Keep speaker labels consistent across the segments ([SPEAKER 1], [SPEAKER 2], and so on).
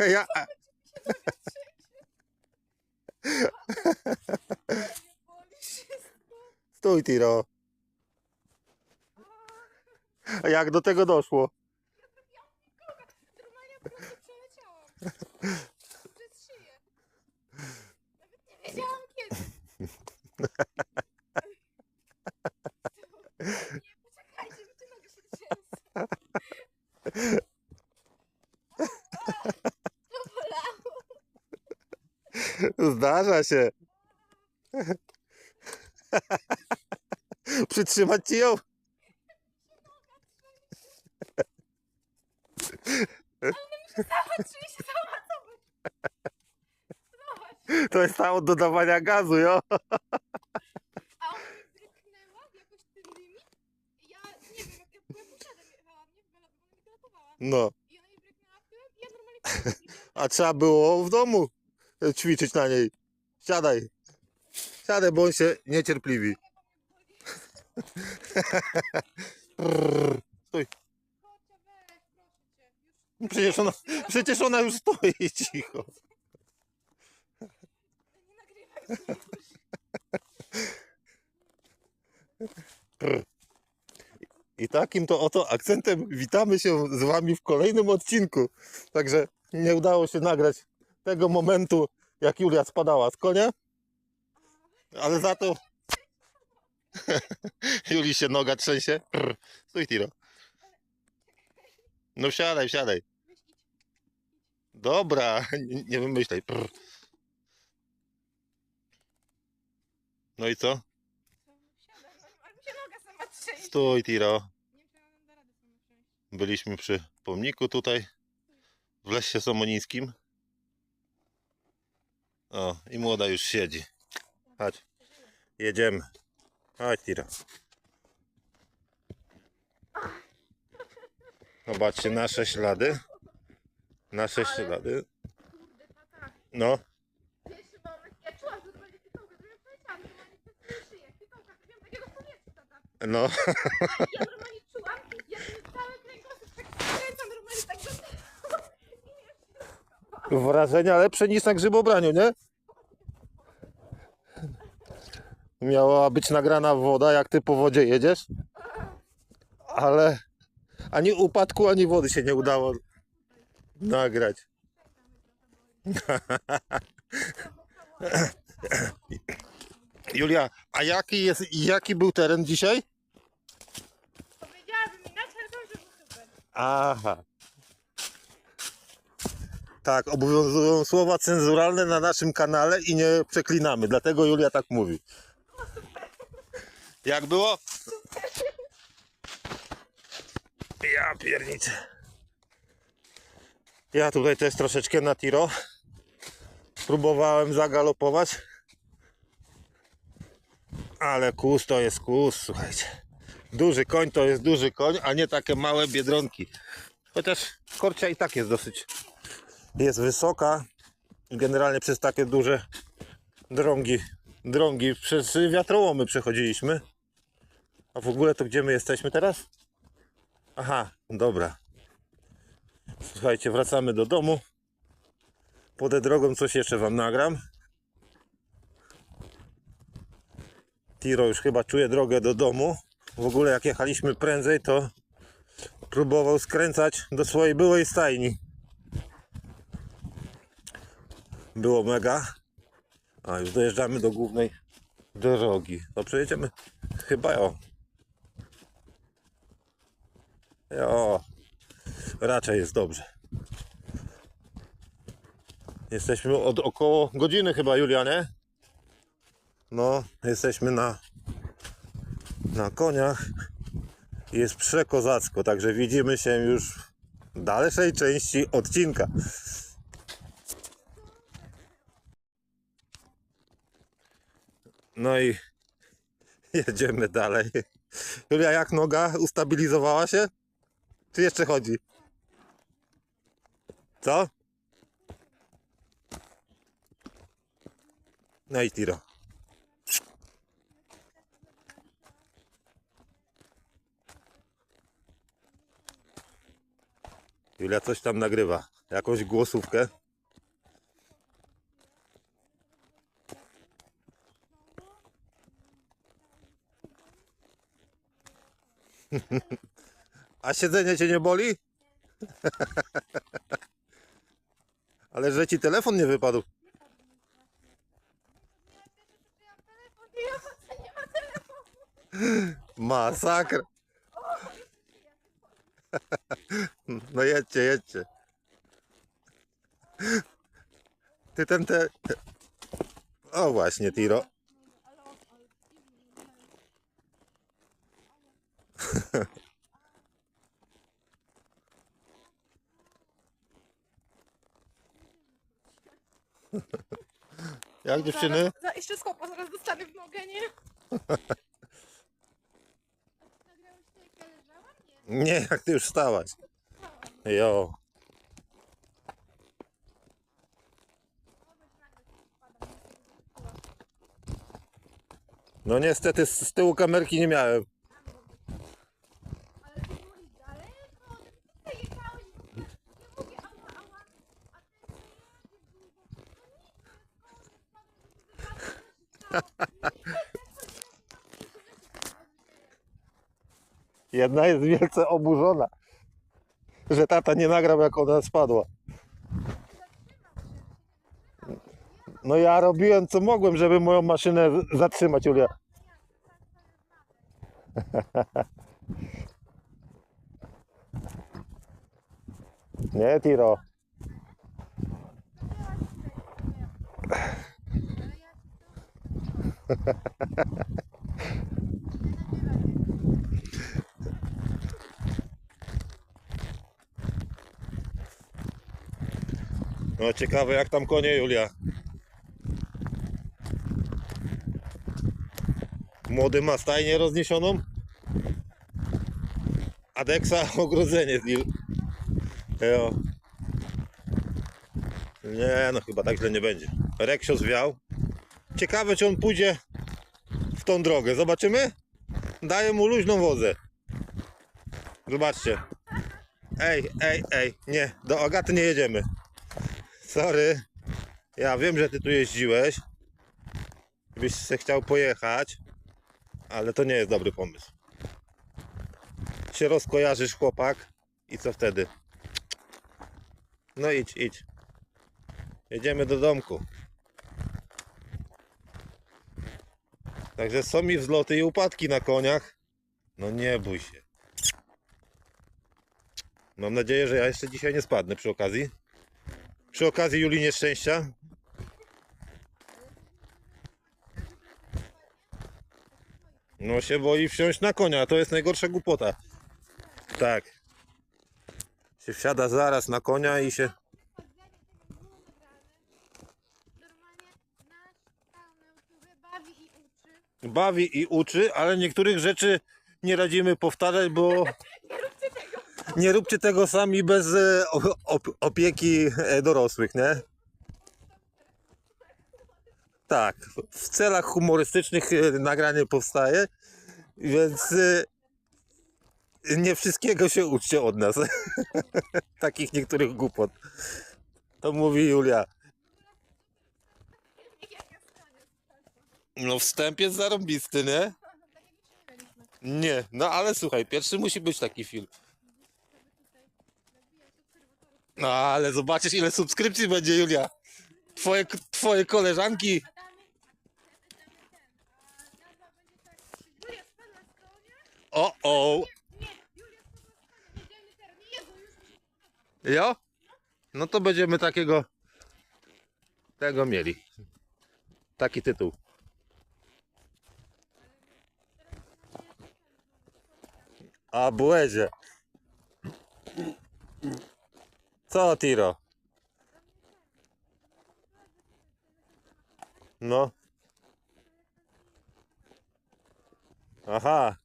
[SPEAKER 1] Ja, stój, Tiro. A jak do tego doszło?
[SPEAKER 2] Normalnie po prostu. To bolało.
[SPEAKER 1] Zdarza się. Przytrzymać ci ją? To jest ta od dodawania gazu, jo?
[SPEAKER 2] A ona jakoś ja nie wiem, jak ja? Bo ona.
[SPEAKER 1] No.
[SPEAKER 2] I ona mi bryknęła w tyłem i ja normalnie
[SPEAKER 1] A trzeba było w domu ćwiczyć na niej. Siadaj. Siadaj, bo on się niecierpliwi. Stój. Przecież ona, przecież ona już stoi cicho. I takim to oto akcentem witamy się z Wami w kolejnym odcinku. Także nie udało się nagrać tego momentu, jak Julia spadała z konia. Ale za to Julii się noga trzęsie. Stój, Tiro. No wsiadaj, wsiadaj. Dobra, nie, nie wymyślaj. No i co? Stój, Tiro. Byliśmy przy pomniku tutaj w Lesie Somonińskim. O, i młoda już siedzi. Chodź, jedziemy. Chodź, Tira. Zobaczcie nasze ślady. Nasze ślady. No,
[SPEAKER 2] Pierwszy moment, ja czułam, że to będzie pitołka, to ja powiedziałam, normalnie przez szyję, pitołka, wiem takiego powietrza, tata.
[SPEAKER 1] no.
[SPEAKER 2] Ja normalnie czułam, ja ten cały kręgosłup tak skręcam, normalnie tak do tyłu. I mnie
[SPEAKER 1] Wrażenia lepsze niż na grzybobraniu, nie? Miała być nagrana woda, jak ty po wodzie jedziesz. Ale ani upadku, ani wody się nie udało nagrać. Julia, a jaki jest, jaki był teren dzisiaj?
[SPEAKER 2] Powiedziałabym był super.
[SPEAKER 1] Aha. Tak, obowiązują słowa cenzuralne na naszym kanale i nie przeklinamy, dlatego Julia tak mówi. Jak było? Ja pierniczę. Ja tutaj też troszeczkę na tiro. Próbowałem zagalopować. Ale kus to jest kus, słuchajcie. Duży koń to jest duży koń, a nie takie małe biedronki. Chociaż korcia i tak jest dosyć. Jest wysoka. Generalnie przez takie duże drągi, drągi przez wiatrołomy przechodziliśmy. A w ogóle to gdzie my jesteśmy teraz? Aha, dobra. Słuchajcie, wracamy do domu. Podę drogą coś jeszcze wam nagram. Tiro już chyba czuje drogę do domu. W ogóle jak jechaliśmy prędzej, to próbował skręcać do swojej byłej stajni. Było mega. A już dojeżdżamy do głównej drogi. To przejedziemy chyba o. O, raczej jest dobrze. Jesteśmy od około godziny chyba, Julianie. No, jesteśmy na na koniach. Jest przekozacko, także widzimy się już w dalszej części odcinka. No i jedziemy dalej. Julia, jak noga ustabilizowała się? Czy jeszcze chodzi? Co? No i tiro. Julia coś tam nagrywa. jakąś głosówkę. A siedzenie cię nie boli? Ale że ci telefon nie wypadł.
[SPEAKER 2] Ja telefon, nie ma, nie ma telefonu.
[SPEAKER 1] Masakra. No jedźcie, jedźcie. Ty ten te... O właśnie, Tiro.
[SPEAKER 2] Ale on, ale
[SPEAKER 1] Jak dziewczyny?
[SPEAKER 2] Zaraz, jeszcze skopa, zaraz dostanę w nogę, nie? Nie.
[SPEAKER 1] Nie, jak ty już wstałaś. Jo. No niestety z, z tyłu kamerki nie miałem.
[SPEAKER 2] Ale ty byłeś daleko, ty tutaj jechałeś w ogóle. Ja mówię, ała, ała, a ten się jedzie długo. No nic, no spadłem, że ty
[SPEAKER 1] Jedna jest wielce oburzona, że tata nie nagrał jak ona spadła. No ja robiłem co mogłem, żeby moją maszynę zatrzymać, Julia. Nie, Tiro. No ciekawe jak tam konie, Julia. Młody ma stajnię rozniesioną. Adeksa ogrodzenie z nim. Jo. Nie, no chyba tak źle nie będzie. Reksio zwiał. Ciekawe czy on pójdzie w tą drogę. Zobaczymy? Daję mu luźną wozę. Zobaczcie. Ej, ej, ej. Nie, do Agaty nie jedziemy. Sorry. Ja wiem, że ty tu jeździłeś. Byś se chciał pojechać. Ale to nie jest dobry pomysł. Się rozkojarzysz, chłopak. I co wtedy? No idź, idź. Jedziemy do domku. Także są mi wzloty i upadki na koniach. No nie bój się. Mam nadzieję, że ja jeszcze dzisiaj nie spadnę przy okazji. Przy okazji Julii nieszczęścia. No się boi wsiąść na konia, to jest najgorsza głupota. Tak. Się wsiada zaraz na konia i się...
[SPEAKER 2] Bawi i uczy.
[SPEAKER 1] ale niektórych rzeczy nie radzimy powtarzać, bo.
[SPEAKER 2] Nie róbcie tego
[SPEAKER 1] sami bez e, opieki e, dorosłych, nie? Tak, w celach humorystycznych e, nagranie powstaje, więc nie wszystkiego się uczcie od nas. Takich niektórych głupot. To mówi Julia. No wstęp jest zarąbisty, nie?
[SPEAKER 2] Nie,
[SPEAKER 1] no ale słuchaj, pierwszy musi być taki film.
[SPEAKER 2] Żeby tutaj nabijać obserwatorów.
[SPEAKER 1] No ale zobaczysz ile subskrypcji będzie Julia. Twoje, twoje koleżanki. O o. Jo? No to będziemy takiego tego mieli. Taki tytuł. A błezie. Co Tiro? No. Aha.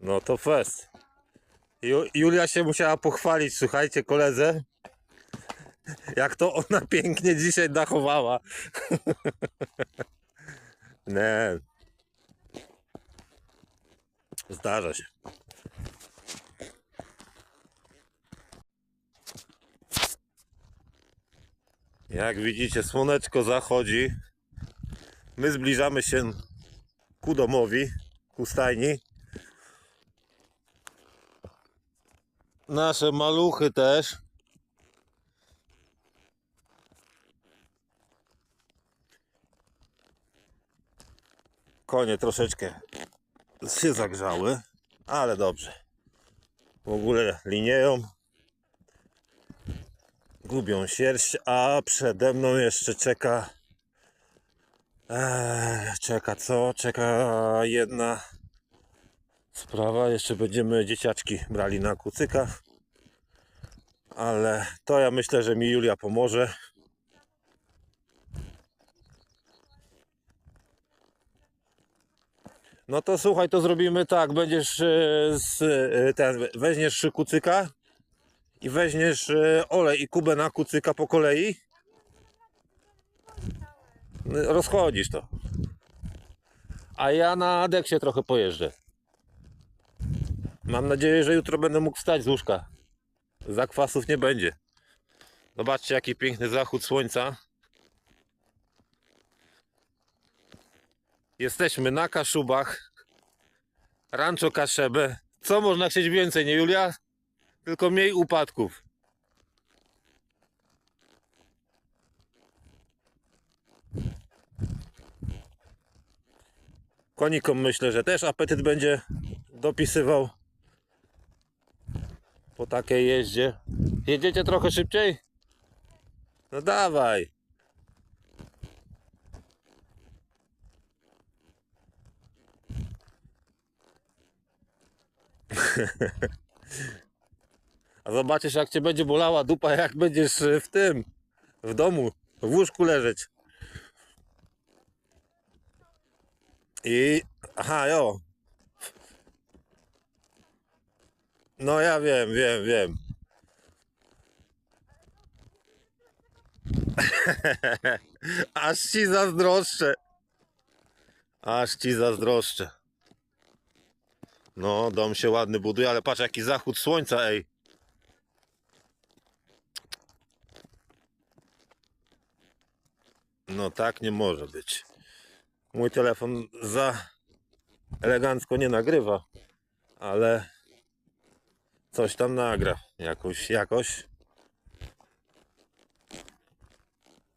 [SPEAKER 1] No to fest. Ju, Julia się musiała pochwalić, słuchajcie, koledze. Jak to ona pięknie dzisiaj dachowała. Nie. Zdarza się. Jak widzicie, słoneczko zachodzi. My zbliżamy się ku domowi, ku stajni. Nasze maluchy też. Konie troszeczkę się zagrzały, ale dobrze. W ogóle linieją. Gubią sierść, a przede mną jeszcze czeka. Eee, czeka co? Czeka jedna sprawa. Jeszcze będziemy dzieciaczki brali na kucyka. Ale to ja myślę, że mi Julia pomoże. No to słuchaj, to zrobimy tak. Będziesz e, z, e, ten, weźmiesz kucyka i weźmiesz e, olej i kubę na kucyka po kolei. Rozchodzisz to. A ja na Adeksie trochę pojeżdżę. Mam nadzieję, że jutro będę mógł wstać z łóżka. Zakwasów nie będzie. Zobaczcie, jaki piękny zachód słońca. Jesteśmy na Kaszubach. Rancho Kaszebę. Co można chcieć więcej, nie Julia? Tylko mniej upadków. Konikom myślę, że też apetyt będzie dopisywał po takiej jeździe. Jedziecie trochę szybciej? No dawaj. A zobaczysz jak cię będzie bolała dupa, jak będziesz e, w tym, w domu, w łóżku leżeć. I, aha, jo. No ja wiem, wiem, wiem. Aż ci zazdroszczę. Aż ci zazdroszczę. No, dom się ładny buduje, ale patrz jaki zachód słońca, ej. No tak nie może być. Mój telefon za elegancko nie nagrywa, ale coś tam nagra. Jakoś, jakoś.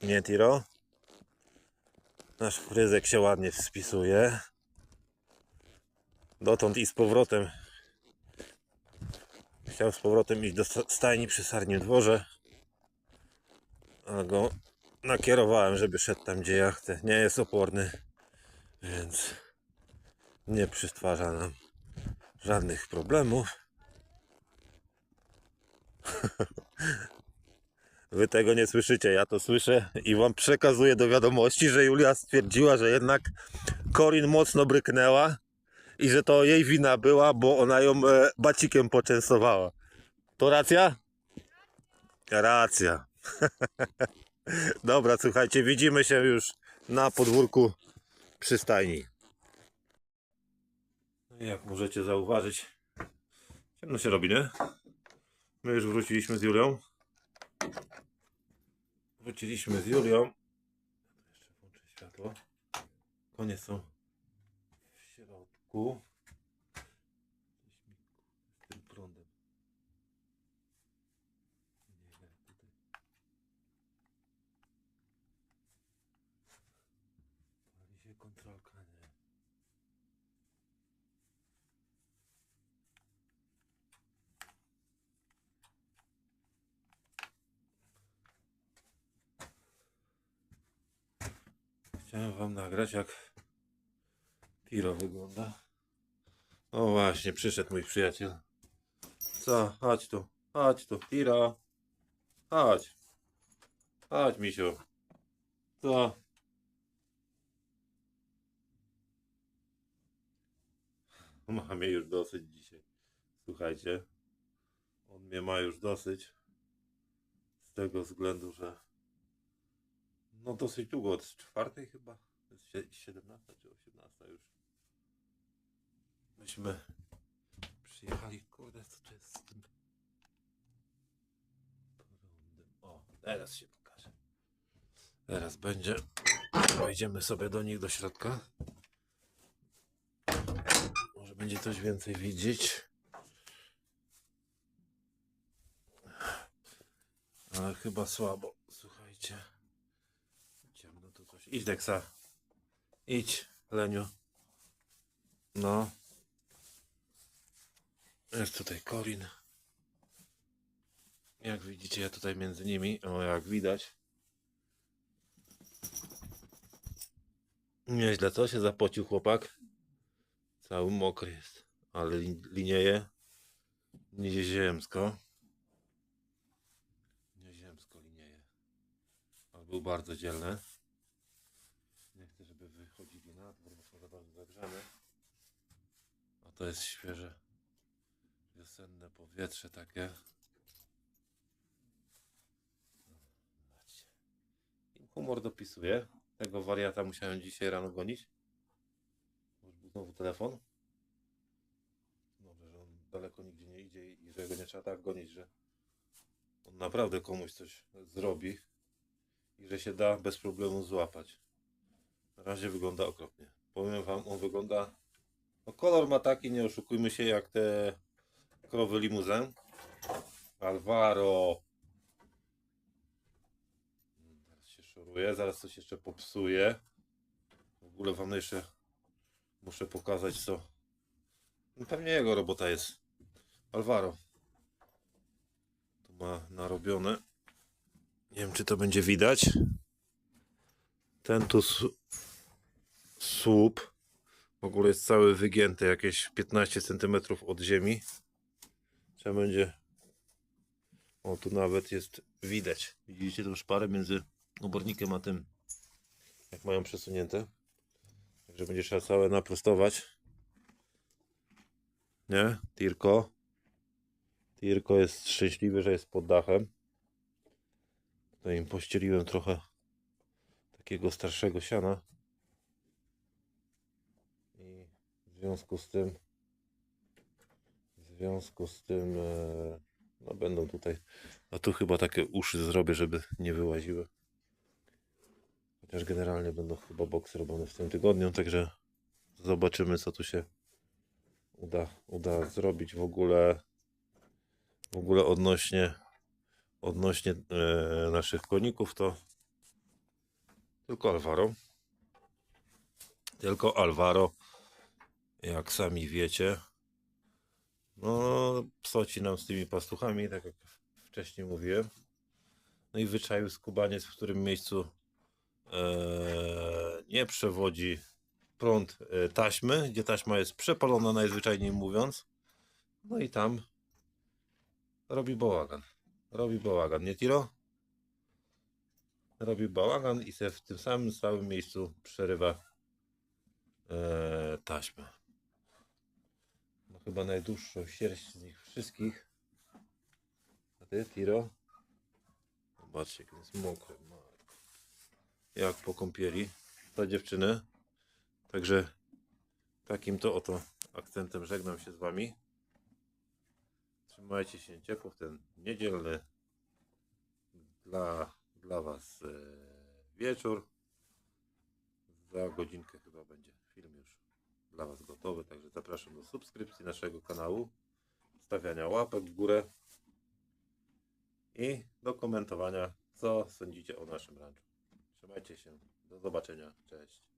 [SPEAKER 1] Nie, Tiro? Nasz fryzek się ładnie spisuje. Dotąd i z powrotem. Chciał z powrotem iść do sta- stajni przy Sarnim Dworze. A go nakierowałem, żeby szedł tam gdzie ja chcę. Nie jest oporny, więc nie przystwarza nam żadnych problemów. Wy tego nie słyszycie, ja to słyszę i wam przekazuję do wiadomości, że Julia stwierdziła, że jednak Corin mocno bryknęła i że to jej wina była, bo ona ją e, bacikiem poczęstowała. To racja? Racja. Dobra, słuchajcie, widzimy się już na podwórku przy stajni. No Jak możecie zauważyć, ciemno się robi, nie? My już wróciliśmy z Julią. Wróciliśmy z Julią. Jeszcze włączę światło. Konie są w środku. Coś mi z tym prądem. Nie wiem, tutaj. Pali się kontrolka, nie. Chciałem wam nagrać jak Tiro wygląda. O właśnie, przyszedł mój przyjaciel. Co? Chodź tu, chodź tu, Tiro. Chodź. Chodź, misiu. Co? Ma mnie już dosyć dzisiaj. Słuchajcie. On mnie ma już dosyć. Z tego względu, że no dosyć długo, od czwartej chyba. Jest sie- 17 czy 18 już. Myśmy przyjechali, kurde, co to jest? O, teraz się pokaże. Teraz będzie. Wejdziemy sobie do nich do środka. Może będzie coś więcej widzieć. Ale chyba słabo. Słuchajcie. Ciemno tu coś. Idź Deksa. Idź, Leniu. No. Jest tutaj Korin. Jak widzicie, ja tutaj między nimi, o jak widać. Nieźle, co się zapocił chłopak? Cały mokry jest, ale lin- linieje. Nieziemsko. Nieziemsko linieje. Ale był bardzo dzielny. Nie chcę, żeby wychodzili na dwór, bo są za bardzo zagrzane. A to jest świeże wiosenne powietrze takie. Humor dopisuje. Tego wariata musiałem dzisiaj rano gonić. Może był znowu telefon. Dobrze, że on daleko nigdzie nie idzie i że go nie trzeba tak gonić, że on naprawdę komuś coś zrobi i że się da bez problemu złapać. Na razie wygląda okropnie. Powiem wam, on wygląda. No kolor ma taki, nie oszukujmy się, jak te krowy limuzę. Alvaro. Zaraz się szoruje, zaraz coś jeszcze popsuje. W ogóle wam jeszcze muszę pokazać co. No pewnie jego robota jest. Alvaro. Tu ma narobione. Nie wiem czy to będzie widać. Ten tu słup w ogóle jest cały wygięty, jakieś 15 cm od ziemi. Trzeba będzie. O, tu nawet jest widać. Widzicie tą szparę między obornikiem a tym, jak mają przesunięte. Także będzie trzeba całe naprostować. Nie? Tirko. Tirko jest szczęśliwy, że jest pod dachem. Tutaj im pościeliłem trochę takiego starszego siana. I w związku z tym w związku z tym e, no będą tutaj a tu chyba takie uszy zrobię, żeby nie wyłaziły. Chociaż generalnie będą chyba boksy robione w tym tygodniu, także zobaczymy co tu się uda, uda zrobić w ogóle w ogóle odnośnie odnośnie e, naszych koników to tylko Alvaro tylko Alvaro jak sami wiecie no psoci nam z tymi pastuchami tak jak wcześniej mówiłem no i wyczaił skubaniec w którym miejscu e, nie przewodzi prąd e, taśmy, gdzie taśma jest przepalona najzwyczajniej mówiąc no i tam robi bałagan robi bałagan, nie Tiro? Robi bałagan i se w tym samym samym miejscu przerywa e, taśmę. Chyba najdłuższą sierść z nich wszystkich. A ty, Tiro? Zobaczcie, jak jest mokry. Jak po kąpieli. Ta dziewczyny. Także takim to oto akcentem żegnam się z wami. Trzymajcie się ciepło w ten niedzielny dla, dla Was e, wieczór. Za godzinkę chyba będzie film już dla Was gotowy, także zapraszam do subskrypcji naszego kanału, stawiania łapek w górę i do komentowania, co sądzicie o naszym ranczu. Trzymajcie się, do zobaczenia, cześć.